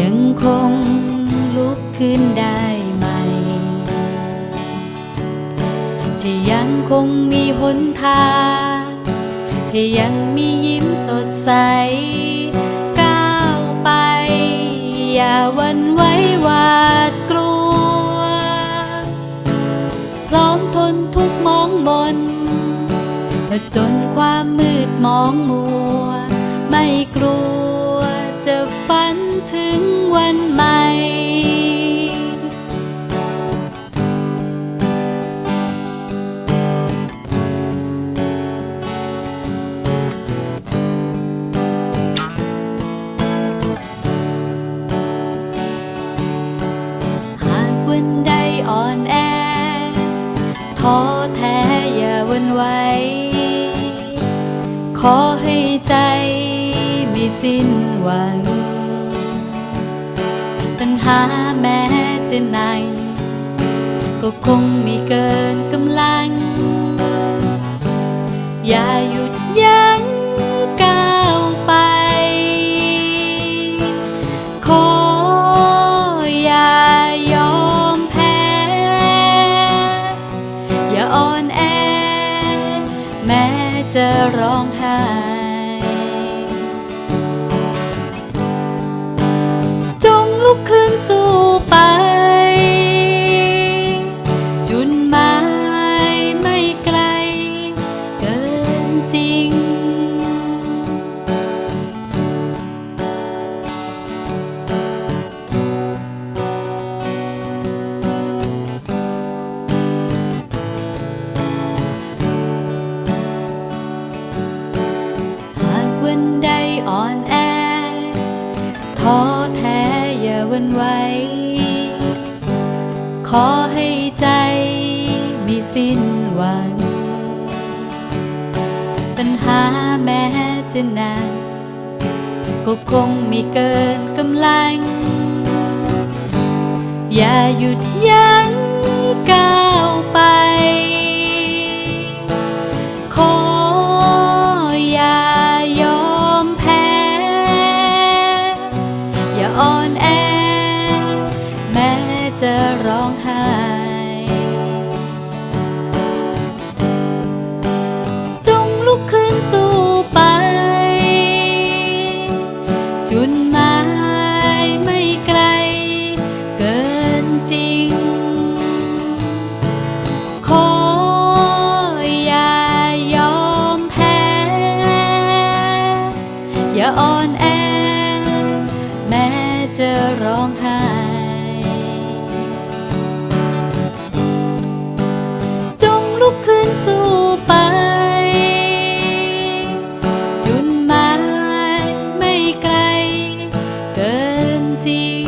ยังคงลุกขึ้นได้ใหม่จะยังคงมีหนทางที่ยังมียิ้มสดใส ก้าวไป อย่าวันไว้หวาดกลัว พร้อมทนทุกมองมนผจนความมืดมองมัว ไม่กลัวจะฝันถึง วันใหม่ หากวันใดอ่อนแอท้อแท้อย่าหวันไหวขอให้ใจไม่สิ้นหวัง หาแม้จะหนักก็คงไม่เกินกำลัง อย่าหยุดยั้งก้าวไป ขออย่ายอมแพ้ อย่าอ่อนแอ แม้จะร้องไห้ ท้อแท้อย่าวันไหว ขอให้ใจมีสิ้นหวัง ปัญหาแม้จะหนักก็คงไม่เกินกำลัง อย่าหยุดยั้งกาว ร้องไห้จงลุกขึ้นสู้ไป จุดหมายไม่ไกลเกินจริง ขออย่ายอมแพ้ อย่าอ่อนแอ แม้จะร้องไห้ empty